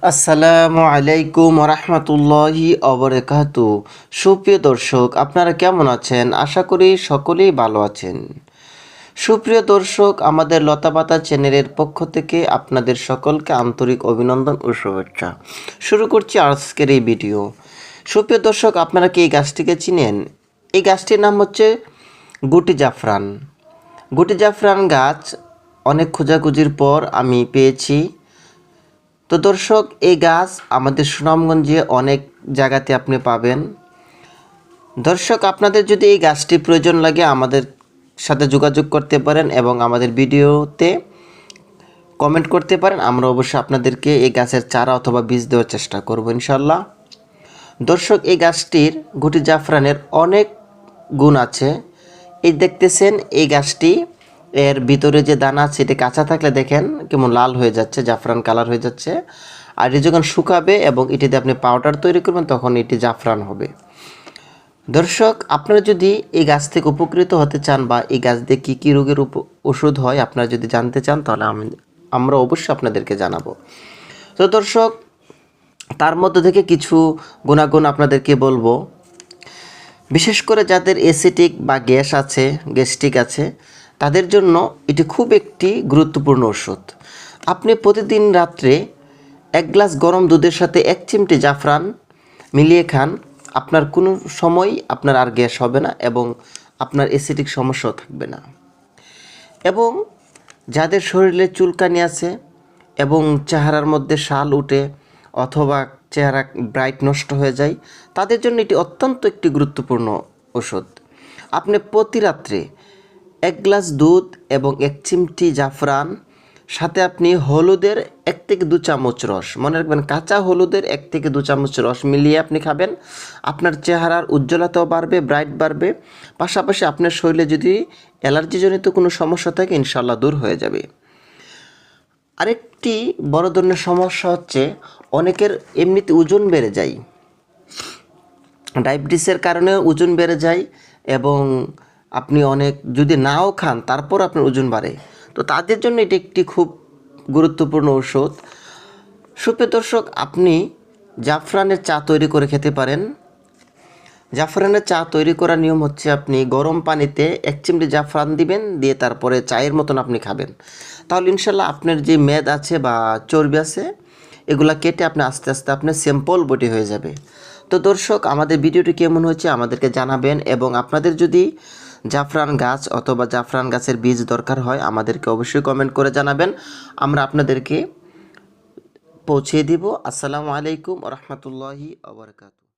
আসসালামু আলাইকুম রহমতুল্লাহি অবরাকাত। সুপ্রিয় দর্শক, আপনারা কেমন আছেন? আশা করি সকলেই ভালো আছেন। সুপ্রিয় দর্শক, আমাদের লতাপাতা চ্যানেলের পক্ষ থেকে আপনাদের সকলকে আন্তরিক অভিনন্দন ও শুভেচ্ছা। শুরু করছি আজকের এই ভিডিও। সুপ্রিয় দর্শক, আপনারা কি এই গাছটিকে চিনেন? এই গাছটির নাম হচ্ছে গুটি জাফরান। গুটি জাফরান গাছ অনেক খোঁজাখুঁজির পর আমি পেয়েছি। তো দর্শক, এই গাছ আমাদের সুনামগঞ্জে অনেক জায়গাতে আপনি পাবেন। দর্শক, আপনাদের যদি এই গাছটি প্রয়োজন লাগে, আমাদের সাথে যোগাযোগ করতে পারেন এবং আমাদের ভিডিওতে কমেন্ট করতে পারেন। আমরা অবশ্যই আপনাদেরকে এই গাছের চারা অথবা বীজ দেওয়ার চেষ্টা করব ইনশাল্লাহ দর্শক, এই গাছটির গুটি জাফরানের অনেক গুণ আছে। এই দেখতেছেন, এই গাছটি এর ভিতরে যে দানা আছে, এটি কাঁচা থাকলে দেখেন কেমন লাল হয়ে যাচ্ছে, জাফরান কালার হয়ে যাচ্ছে। আর এটি যখন শুকাবে এবং এটিতে আপনি পাউডার তৈরি করবেন, তখন এটি জাফরান হবে। দর্শক, আপনারা যদি এই গাছ থেকে উপকৃত হতে চান বা এই গাছ দিয়ে কী কী রোগের উপ- ওষুধ হয়, আপনারা যদি জানতে চান, তাহলে আমি আমরা অবশ্যই আপনাদেরকে জানাব। তো দর্শক, তার মধ্যে থেকে কিছু গুণাগুণ আপনাদেরকে বলব। বিশেষ করে যাদের এসিটিক বা গ্যাস আছে গ্যাস্ট্রিক আছে তাদের জন্য এটি খুব একটি গুরুত্বপূর্ণ ওষুধ আপনি প্রতিদিন রাত্রে এক গ্লাস গরম দুধের সাথে এক চিমটি জাফরান মিলিয়ে খান। আপনার কোনো সময় আপনার আর গ্যাস হবে না এবং আপনার এসিটিক সমস্যাও থাকবে না। এবং যাদের শরীরে চুলকানি আছে এবং চেহারার মধ্যে শাল উঠে অথবা চেহারা ব্রাইট নষ্ট হয়ে যায়, তাদের জন্য এটি অত্যন্ত একটি গুরুত্বপূর্ণ ওষুধ আপনি প্রতি রাত্রে গ্লাস দুধ এবং এক চিমটি জাফরান, সাথে আপনি হলুদের এক থেকে দু চামচ রস। মনে রাখবেন, কাঁচা হলুদের এক থেকে দু চামচ রস মিলিয়ে আপনি খাবেন। আপনার চেহারার উজ্জ্বলতাও বাড়বে ব্রাইট বাড়বে। পাশাপাশি আপনার শরীরে যদি অ্যালার্জিজনিত কোনো সমস্যা থাকে ইনশাল্লাহ দূর হয়ে যাবে। আরেকটি বড় ধরনের সমস্যা হচ্ছে, অনেকের এমনিতে ওজন বেড়ে যায়। ডায়াবেটিসের কারণে ওজন বেড়ে যায় এবং আপনি অনেক যদি নাও খান, তারপর আপনার ওজন বাড়ে। তো তাদের জন্য এটি একটি খুব গুরুত্বপূর্ণ ওষুধ সুপ্রিয় দর্শক, আপনি জাফরানের চা তৈরি করে খেতে পারেন। জাফরানের চা তৈরি করার নিয়ম হচ্ছে আপনি গরম পানিতে এক চিমটি জাফরান দিবেন, দিয়ে তারপরে চায়ের মতন আপনি খাবেন। তাহলে ইনশাল্লাহ আপনার যে মেদ আছে বা চর্বি আছে, এগুলা কেটে আপনি আস্তে আস্তে আপনার সিম্পল বডি হয়ে যাবে। তো দর্শক, আমাদের ভিডিওটি কেমন হয়েছে আমাদেরকে জানাবেন এবং আপনাদের যদি জাফরান গাছ অথবা জাফরান গাছের বীজ দরকার হয়, আমাদেরকে অবশ্যই কমেন্ট করে জানাবেন। আমরা আপনাদেরকে পৌঁছে দিব। আসসালামু আলাইকুম রহমতুল্লাহি আবরকাত